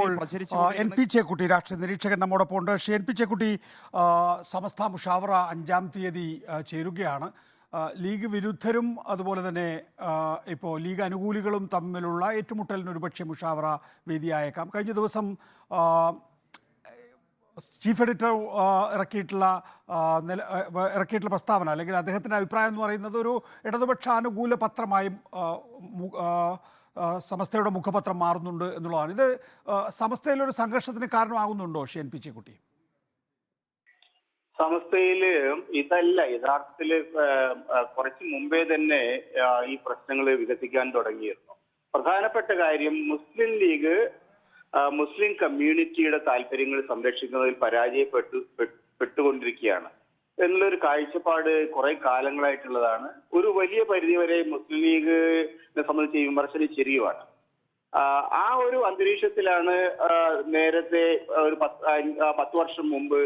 ഇപ്പോൾ N P Chekutty രാഷ്ട്രീയ നിരീക്ഷകൻ നമ്മോടൊപ്പം ഉണ്ട്. ശ്രീ എൻ പി ചേക്കുട്ടി സമസ്ത മുഷാവറ അഞ്ചാം തീയതി ചേരുകയാണ്. ലീഗ് വിരുദ്ധരും അതുപോലെ തന്നെ ഇപ്പോൾ ലീഗ് അനുകൂലികളും തമ്മിലുള്ള ഏറ്റുമുട്ടലിന് ഒരുപക്ഷെ മുഷാവറ വേദിയായേക്കാം. കഴിഞ്ഞ ദിവസം ചീഫ് എഡിറ്റർ ഇറക്കിയിട്ടുള്ള നില- ഇറക്കിയിട്ടുള്ള പ്രസ്താവന അല്ലെങ്കിൽ അദ്ദേഹത്തിന്റെ അഭിപ്രായം എന്ന് പറയുന്നത് ഒരു ഇടതുപക്ഷ അനുകൂല പത്രമായും സമസ്തയുടെ മുഖപത്രം മാറുന്നുണ്ട് എന്നുള്ളതാണ്. ഇത് സമസ്തയിലൊരു സംഘർഷത്തിന് കാരണമാകുന്നുണ്ടോ ഷെൻ കുട്ടി സമസ്തയിൽ ഇതല്ല. യഥാർത്ഥത്തിൽ കുറച്ച് മുമ്പേ തന്നെ ഈ പ്രശ്നങ്ങൾ വികസിക്കാൻ തുടങ്ങിയിരുന്നു. പ്രധാനപ്പെട്ട കാര്യം മുസ്ലിം ലീഗ് മുസ്ലിം കമ്മ്യൂണിറ്റിയുടെ താല്പര്യങ്ങൾ സംരക്ഷിക്കുന്നതിൽ പരാജയപ്പെട്ടു പെട്ടുകൊണ്ടിരിക്കുകയാണ്. എന്നുള്ളൊരു കാഴ്ചപ്പാട് കുറെ കാലങ്ങളായിട്ടുള്ളതാണ്. ഒരു വലിയ പരിധി വരെ മുസ്ലിം ലീഗിനെ സംബന്ധിച്ച് വിമർശനം ശരിയുമാണ്. ആ ഒരു അന്തരീക്ഷത്തിലാണ് നേരത്തെ ഒരു പത്ത് വർഷം മുമ്പ്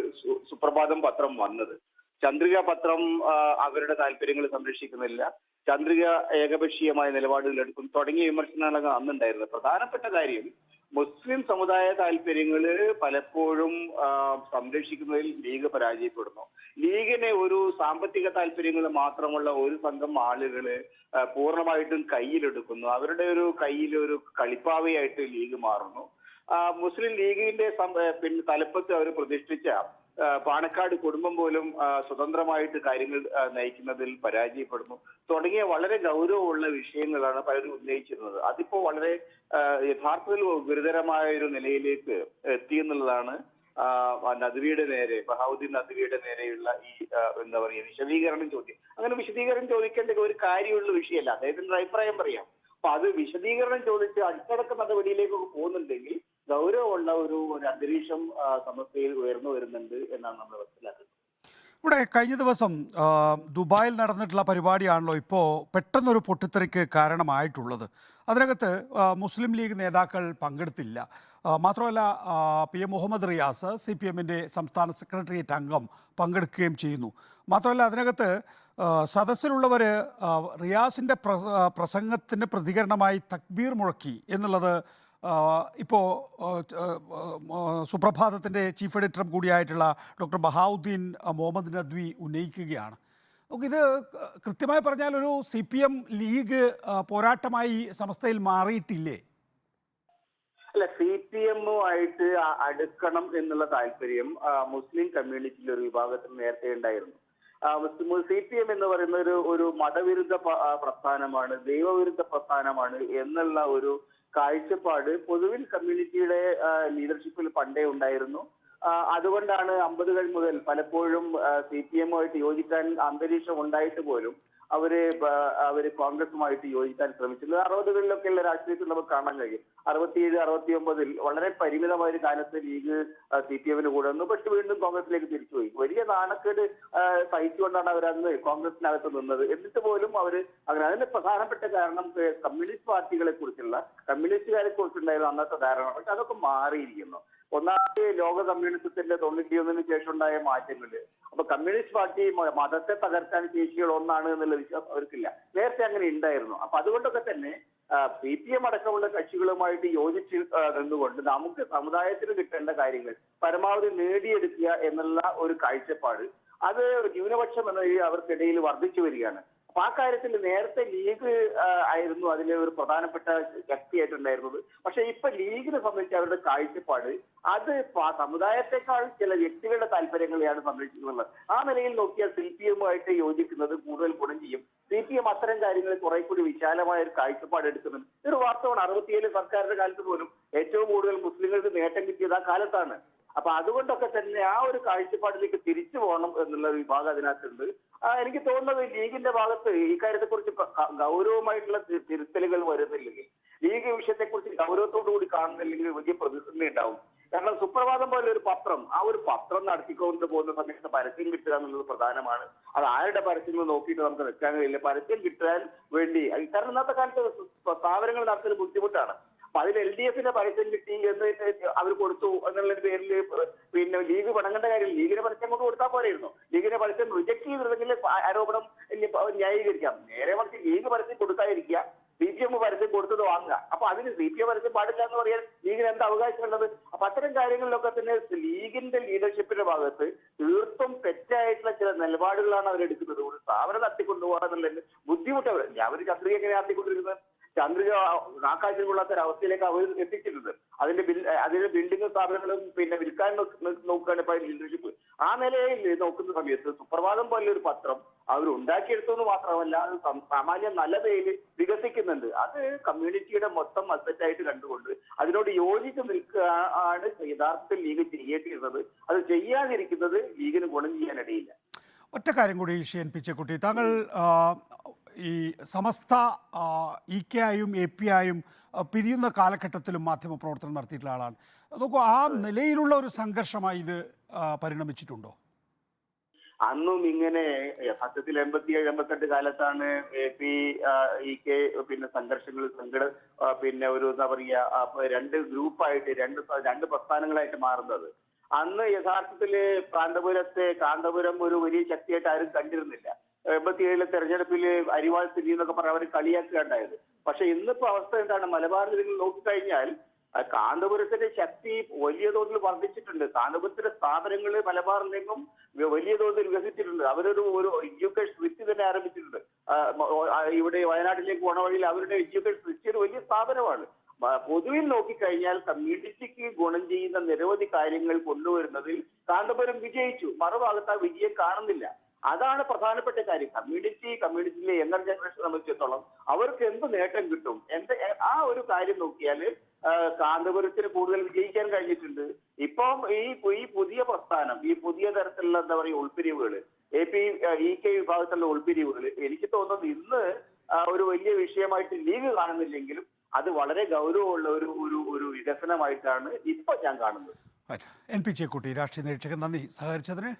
സുപ്രഭാതം പത്രം വന്നത്. ചന്ദ്രിക പത്രം അവരുടെ താല്പര്യങ്ങൾ സംരക്ഷിക്കുന്നില്ല. ചന്ദ്രിക ഏകപക്ഷീയമായ നിലപാടുകൾ എടുക്കും തുടങ്ങിയ വിമർശനങ്ങളൊക്കെ അന്നുണ്ടായിരുന്നത് പ്രധാനപ്പെട്ട കാര്യം മുസ്ലിം സമുദായ താല്പര്യങ്ങൾ പലപ്പോഴും സംരക്ഷിക്കുന്നതിൽ ലീഗ് പരാജയപ്പെടുന്നു. ലീഗിനെ ഒരു സാമ്പത്തിക താല്പര്യങ്ങൾ മാത്രമുള്ള ഒരു സംഘം ആളുകൾ പൂർണമായിട്ടും കയ്യിലെടുക്കുന്നു. അവരുടെ ഒരു കയ്യിൽ ഒരു കളിപ്പാവയായിട്ട് ലീഗ് മാറുന്നു. മുസ്ലിം ലീഗിന്റെ പിന്നെ തലപ്പത്ത് അവർ പ്രതിഷ്ഠിച്ച പാണക്കാട് കുടുംബം പോലും സ്വതന്ത്രമായിട്ട് കാര്യങ്ങൾ നയിക്കുന്നതിൽ പരാജയപ്പെടുന്നു. തുടങ്ങിയ വളരെ ഗൗരവമുള്ള വിഷയങ്ങളാണ് പലരും ഉന്നയിച്ചിരുന്നത്. അതിപ്പോ വളരെ യഥാർത്ഥത്തിൽ ഗുരുതരമായ ഒരു നിലയിലേക്ക് എത്തിയെന്നുള്ളതാണ് എന്നുള്ളതാണ് നദ്വിയുടെ നേരെ ബഹാവുദ്ദീൻ നദ്വിയുടെ നേരെയുള്ള ഈ എന്താ പറയുക വിശദീകരണം ചോദ്യം. അങ്ങനെ വിശദീകരണം ചോദിക്കേണ്ട ഒരു കാര്യമുള്ള വിഷയമല്ല. അദ്ദേഹത്തിന്റെ അഭിപ്രായം പറയാം. അപ്പൊ അത് വിശദീകരണം ചോദിച്ച് അച്ചടക്ക നടപടിയിലേക്ക് പോകുന്നുണ്ടെങ്കിൽ ഗൗരവമുള്ള ഒരു ഒരു അന്തരീക്ഷം സമസ്തയിൽ ഉയർന്നു വരുന്നുണ്ട് എന്നാണ് നമ്മൾ മനസ്സിലാക്കുന്നത്. ഇവിടെ കഴിഞ്ഞ ദിവസം ദുബായിൽ നടന്നിട്ടുള്ള പരിപാടിയാണല്ലോ ഇപ്പോൾ പെട്ടെന്നൊരു പൊട്ടിത്തെറിക്ക് കാരണമായിട്ടുള്ളത്. അതിനകത്ത് മുസ്ലിം ലീഗ് നേതാക്കൾ പങ്കെടുത്തില്ല. മാത്രമല്ല P M Muhammad Riyas C P എമ്മിന്റെ സംസ്ഥാന സെക്രട്ടേറിയറ്റ് അംഗം പങ്കെടുക്കുകയും ചെയ്യുന്നു. മാത്രമല്ല അതിനകത്ത് സദസ്സിലുള്ളവർ റിയാസിന്റെ പ്രസംഗത്തിന്റെ പ്രതികരണമായി തക്ബീർ മുഴക്കി എന്നുള്ളത് ഇപ്പോൾ സുപ്രഭാതത്തിന്റെ ചീഫ് എഡിറ്ററും കൂടിയായിട്ടുള്ള ഡോക്ടർ ബഹാവുദ്ദീൻ മുഹമ്മദ് നദ്വി ഉന്നയിക്കുകയാണ്. ഇത് കൃത്യമായി പറഞ്ഞാൽ ഒരു സി പി എം ലീഗ് പോരാട്ടമായി സംസ്ഥയിൽ മാറിയിട്ടില്ലേ? അല്ല സി പി എമ്മുമായിട്ട് അടുക്കണം എന്നുള്ള താല്പര്യം മുസ്ലിം കമ്മ്യൂണിറ്റിയിലെ ഒരു വിഭാഗത്തിന് നേരത്തെ ഉണ്ടായിരുന്നു. സി പി എം എന്ന് പറയുന്ന ഒരു ഒരു മതവിരുദ്ധ പ്രസ്ഥാനമാണ് ദൈവവിരുദ്ധ പ്രസ്ഥാനമാണ് എന്നുള്ള ഒരു കാഴ്ചപ്പാട് പൊതുവിൽ കമ്മ്യൂണിറ്റിയുടെ ലീഡർഷിപ്പിൽ പണ്ടേ ഉണ്ടായിരുന്നു. അതുകൊണ്ടാണ് അമ്പതുകൾ മുതൽ പലപ്പോഴും സി പി എമ്മുമായിട്ട് യോജിക്കാൻ അന്തരീക്ഷം ഉണ്ടായിട്ട് പോലും അവർ അവർ കോൺഗ്രസുമായിട്ട് യോജിക്കാൻ ശ്രമിച്ചത് അറുപതുകളിലൊക്കെയുള്ള രാഷ്ട്രീയത്തിൽ നമുക്ക് കാണാൻ കഴിയും. അറുപത്തിയേഴ് അറുപത്തി ഒമ്പതിൽ വളരെ പരിമിതമായ ഒരു കാലത്ത് ലീഗ് സി പി എമ്മിന് കൂടെ വന്നു പക്ഷെ വീണ്ടും കോൺഗ്രസിലേക്ക് തിരിച്ചുപോയി വലിയ നാണക്കേട് സഹിച്ചുകൊണ്ടാണ് അവർ അന്ന് കോൺഗ്രസിനകത്ത് നിന്നത്. എന്നിട്ട് പോലും അവർ അങ്ങനെ അതിന്റെ പ്രധാനപ്പെട്ട കാരണം കമ്മ്യൂണിസ്റ്റ് പാർട്ടികളെ കുറിച്ചുള്ള കമ്മ്യൂണിസ്റ്റുകാരെ കുറിച്ചുണ്ടായിരുന്ന അന്നത്തെ ധാരണ. പക്ഷെ അതൊക്കെ മാറിയിരിക്കുന്നു. ഒന്നാമത്തെ ലോക കമ്മ്യൂണിസത്തിന്റെ തൊണ്ണൂറ്റിയൊന്നിന് ശേഷം ഉണ്ടായ മാറ്റങ്ങൾ അപ്പൊ കമ്മ്യൂണിസ്റ്റ് പാർട്ടി മതത്തെ തകർക്കാൻ ശേഷികൾ ഒന്നാണ് എന്നുള്ള വിശ്വാസം അവർക്കില്ല. നേരത്തെ അങ്ങനെ ഉണ്ടായിരുന്നു. അപ്പൊ അതുകൊണ്ടൊക്കെ തന്നെ സി പി എം അടക്കമുള്ള കക്ഷികളുമായിട്ട് യോജിച്ച് നിന്നുകൊണ്ട് നമുക്ക് സമുദായത്തിന് കിട്ടേണ്ട കാര്യങ്ങൾ പരമാവധി നേടിയെടുക്കുക എന്നുള്ള ഒരു കാഴ്ചപ്പാട് അത് ന്യൂനപക്ഷം എന്ന രീതിയിൽ അവർക്കിടയിൽ വർദ്ധിച്ചു വരികയാണ്. അപ്പൊ ആ കാര്യത്തിൽ നേരത്തെ ലീഗ് ആയിരുന്നു അതിലെ ഒരു പ്രധാനപ്പെട്ട ശക്തിയായിട്ടുണ്ടായിരുന്നത് പക്ഷെ ഇപ്പൊ ലീഗിനെ സംബന്ധിച്ച് അവരുടെ കാഴ്ചപ്പാട് അത് സമുദായത്തെക്കാൾ ചില വ്യക്തികളുടെ താല്പര്യങ്ങളെയാണ് സംരക്ഷിക്കുന്നത്. ആ നിലയിൽ നോക്കിയാൽ സി പി എമ്മുമായിട്ട് യോജിക്കുന്നത് കൂടുതൽ ഗുണം ചെയ്യും. സി പി എം അത്തരം കാര്യങ്ങളിൽ കുറെ കൂടി വിശാലമായ ഒരു കാഴ്ചപ്പാട് എടുക്കുന്നുണ്ട്. ഇതൊരു വാസ്തവമാണ് അറുപത്തിയേഴ് സർക്കാരിന്റെ കാലത്ത് പോലും ഏറ്റവും കൂടുതൽ മുസ്ലിങ്ങൾക്ക് നേട്ടം കിട്ടിയത് ആ കാലത്താണ്. അപ്പൊ അതുകൊണ്ടൊക്കെ തന്നെ ആ ഒരു കാഴ്ചപ്പാടിലേക്ക് തിരിച്ചു പോകണം എന്നുള്ള വിഭാഗം അതിനകത്തുണ്ട്. എനിക്ക് തോന്നുന്നത് ലീഗിന്റെ ഭാഗത്ത് ഈ കാര്യത്തെക്കുറിച്ച് ക- ക- ഗൗരവമായിട്ടുള്ള തിരുത്തലുകൾ വരുന്നില്ലെങ്കിൽ ലീഗ് വിഷയത്തെക്കുറിച്ച് ഗൗരവത്തോടു കൂടി കാണുന്നില്ലെങ്കിൽ വലിയ പ്രതിസന്ധി ഉണ്ടാവും. കാരണം സുപ്രഭാതം പോലെ ഒരു പത്രം ആ ഒരു പത്രം നടത്തിക്കൊണ്ട് പോകുന്ന സമയത്ത് പരസ്യം കിട്ടുക എന്നുള്ളത് പ്രധാനമാണ്. അത് ആരുടെ പരസ്യങ്ങൾ നോക്കിയിട്ട് നമുക്ക് നിൽക്കാൻ കഴിയില്ല. പരസ്യം കിട്ടാൻ വേണ്ടി കാരണം ഇന്നത്തെ കാലത്ത് സ്ഥാപനങ്ങൾ നടത്തുന്ന ബുദ്ധിമുട്ടാണ്. അപ്പൊ അതിൽ എൽ ഡി എഫിന്റെ പരസ്യം കിട്ടി എന്ന് അവർ കൊടുത്തു എന്നുള്ള പേരിൽ പിന്നെ ലീഗ് പണങ്ങേണ്ട കാര്യം ലീഗിന്റെ പരസ്യം കൊണ്ട് കൊടുത്താൽ പോരായിരുന്നു. ലീഗിന്റെ പരസ്യം റിജക്ട് ചെയ്തിരുന്നെങ്കിൽ ആരോപണം ന്യായീകരിക്കാം. നേരെ മറിച്ച് ലീഗ് പരസ്യം കൊടുക്കാതിരിക്കുക സി പി എം പരസ്യം കൊടുത്തത് വാങ്ങുക. അപ്പൊ അതിന് സി പി എം പരസ്യം പാടില്ല എന്ന് പറയാൻ ലീഗിന് എന്താ അവകാശമുള്ളത് അപ്പൊ അത്തരം കാര്യങ്ങളിലൊക്കെ തന്നെ ലീഗിന്റെ ലീഡർഷിപ്പിന്റെ ഭാഗത്ത് തീർത്തും തെറ്റായിട്ടുള്ള ചില നിലപാടുകളാണ് അവരെടുക്കുന്നത്. ഒരു സ്ഥാപനം നടത്തിക്കൊണ്ടുപോകാൻ എന്നുള്ളതിന് ബുദ്ധിമുട്ട് അവർ ഒരു ചന്ദ്രിക എങ്ങനെ നടത്തിക്കൊണ്ടിരുന്നത് ചന്ദ്രിക നാക്കാഴ്ച കൊള്ളാത്ത അവസ്ഥയിലേക്ക് അവർ എത്തിച്ചിട്ടുണ്ട്. അതിന്റെ ബിൽ അതിന്റെ ബിൽഡിംഗ് സ്ഥാപനങ്ങളും പിന്നെ വിൽക്കാൻ നോക്ക- നോക്ക- നോക്കുകയാണ് ഇപ്പൊ ലീഡർഷിപ്പ് ആ നിലയിൽ നോക്കുന്ന സമയത്ത് സുപ്രഭാതം പോലെ ഒരു പത്രം അവർ ഉണ്ടാക്കിയെടുത്തു എന്ന് മാത്രമല്ല അത് സാമാന്യം നല്ല നിലയിൽ വികസിക്കുന്നുണ്ട്. അത് കമ്മ്യൂണിറ്റിയുടെ മൊത്തം അസറ്റായിട്ട് കണ്ടുകൊണ്ട് അതിനോട് യോജിച്ച് നിൽക്കുക ആണ് യഥാർത്ഥത്തിൽ ലീഗ് ചെയ്യേണ്ടിയിരുന്നത്. അത് ചെയ്യാതിരിക്കുന്നത് ലീഗിന് ഗുണം ചെയ്യാനിടയില്ല. ഒറ്റ കാര്യം കൂടി ഷെയ്ൻ പിച്ചക്കുട്ടി താങ്കൾ ഈ സമസ്ത ഇ കെ ആയും എ പി ആയും പിരിയുന്ന കാലഘട്ടത്തിലും മാധ്യമ പ്രവർത്തനം നടത്തിയിട്ടുള്ള ആളാണ്. നോക്കൂ ആ നിലയിലുള്ള ഒരു സംഘർഷമായി ഇത് പരിണമിച്ചിട്ടുണ്ടോ? അന്നും ഇങ്ങനെ സത്യത്തിൽ എൺപത്തി ഏഴ് എൺപത്തെട്ട് കാലത്താണ് എ പി ഇ കെ പിന്നെ സംഘർഷങ്ങൾ സംഘട പിന്നെ ഒരു എന്താ പറയുക രണ്ട് ഗ്രൂപ്പായിട്ട് രണ്ട് രണ്ട് പ്രസ്ഥാനങ്ങളായിട്ട് മാറുന്നത്. അന്ന് യഥാർത്ഥത്തിൽ കാന്തപുരത്തെ കാന്തപുരം ഒരു വലിയ ശക്തിയായിട്ട് ആരും കണ്ടിരുന്നില്ല. എൺപത്തിയേഴിലെ തെരഞ്ഞെടുപ്പിൽ അരിവാൾ സ്ഥിതി എന്നൊക്കെ പറഞ്ഞ് അവർ കളിയാക്കുകയുണ്ടായത്. പക്ഷെ ഇന്നിപ്പോ അവസ്ഥ എന്താണ്? മലബാറിൽ നിങ്ങൾ നോക്കിക്കഴിഞ്ഞാൽ കാന്തപുരത്തിന്റെ ശക്തി വലിയ തോതിൽ വർദ്ധിച്ചിട്ടുണ്ട്. കാന്തപുരത്തിന്റെ സ്ഥാപനങ്ങൾ മലബാറിൽ നിന്നും വലിയ തോതിൽ വികസിച്ചിട്ടുണ്ട്. അവരൊരു ഒരു എഡ്യൂക്കേഷൻ സ്വിച്ച് തന്നെ ആരംഭിച്ചിട്ടുണ്ട്. ഇവിടെ വയനാട്ടിലേക്ക് പോണ വഴിയിൽ അവരുടെ എഡ്യൂക്കേഷൻ സ്വിച്ച് ഒരു വലിയ സ്ഥാപനമാണ്. പൊതുവിൽ നോക്കിക്കഴിഞ്ഞാൽ കമ്മ്യൂണിറ്റിക്ക് ഗുണം ചെയ്യുന്ന നിരവധി കാര്യങ്ങൾ കൊണ്ടുവരുന്നതിൽ കാന്തപുരം വിജയിച്ചു. മറുഭാഗത്ത് ആ വിജയം കാണുന്നില്ല. അതാണ് പ്രധാനപ്പെട്ട കാര്യം. കമ്മ്യൂണിറ്റി കമ്മ്യൂണിറ്റിയിലെ യങ്ങർ ജനറേഷൻ സംബന്ധിച്ചിടത്തോളം അവർക്ക് എന്ത് നേട്ടം കിട്ടും? എന്ത് ആ ഒരു കാര്യം നോക്കിയാൽ കാന്തപുരത്തിന് കൂടുതൽ വിജയിക്കാൻ കഴിഞ്ഞിട്ടുണ്ട്. ഇപ്പം ഈ ഈ പുതിയ പ്രസ്ഥാനം ഈ പുതിയ തരത്തിലുള്ള എന്താ പറയുക ഉൾപിരിവുകൾ എ പി ഇ കെ വിഭാഗത്തിലുള്ള ഉൾപിരിവുകൾ എനിക്ക് തോന്നുന്നത് ഇന്ന് ഒരു വലിയ വിഷയമായിട്ട് ലീഗ് കാണുന്നില്ലെങ്കിലും അത് വളരെ ഗൗരവമുള്ള ഒരു ഒരു ഒരു വികസനമായിട്ടാണ് ഇപ്പൊ ഞാൻ കാണുന്നത്. എൻ പി ചേക്കുട്ടി രാഷ്ട്രീയ നിരീക്ഷകൻ നന്ദി. സഹകരിച്ചതിന്